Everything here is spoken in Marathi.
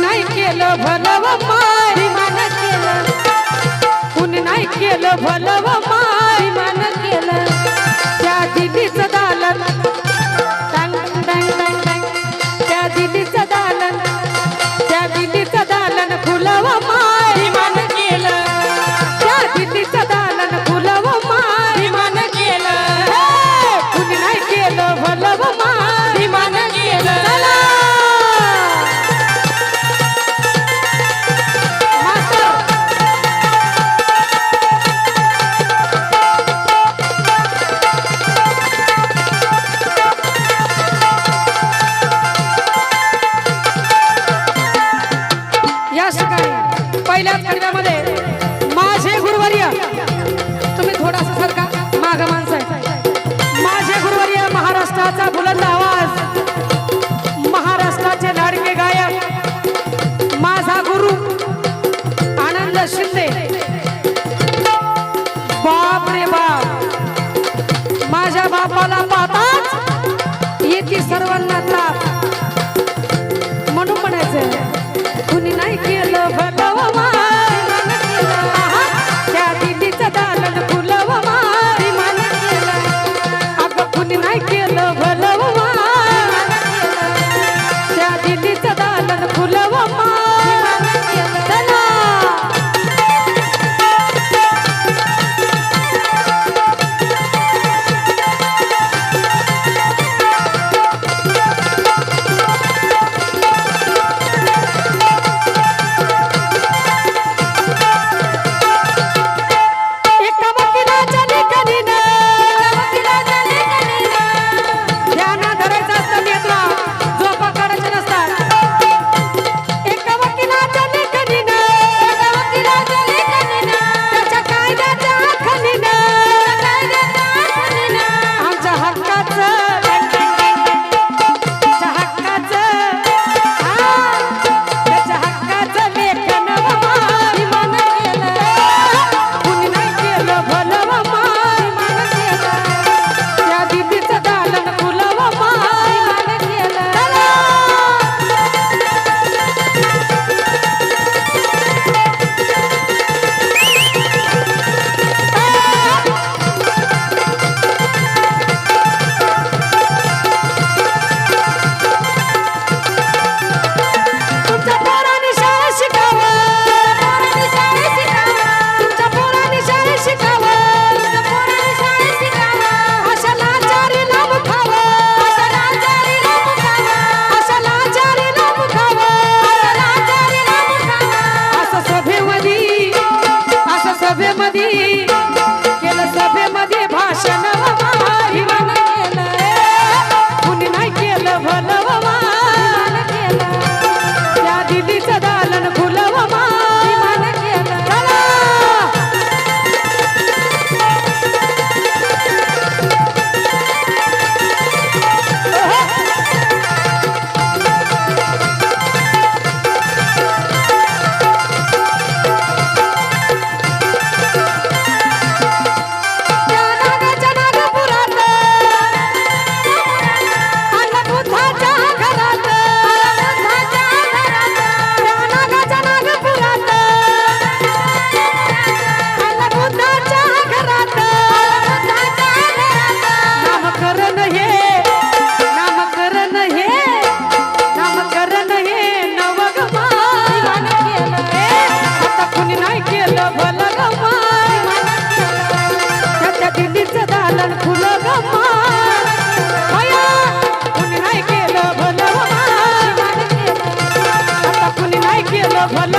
नाही केलं भलव माय केलं कुणी नाही केलं भलव पहिल्याच खंडामध्ये माझे गुरुवर्य तुम्ही थोडासा सारखा माघ माणसं आहे माझे गुरुवर्य महाराष्ट्राचा बुलंद आवाज महाराष्ट्राचे लाडके गायक माझा गुरु आनंद शिंदे. बाप रे बाप! माझ्या बापाला पाहता येते सर्वांना ताप. म्हणून म्हणायचं कुणी नाही হল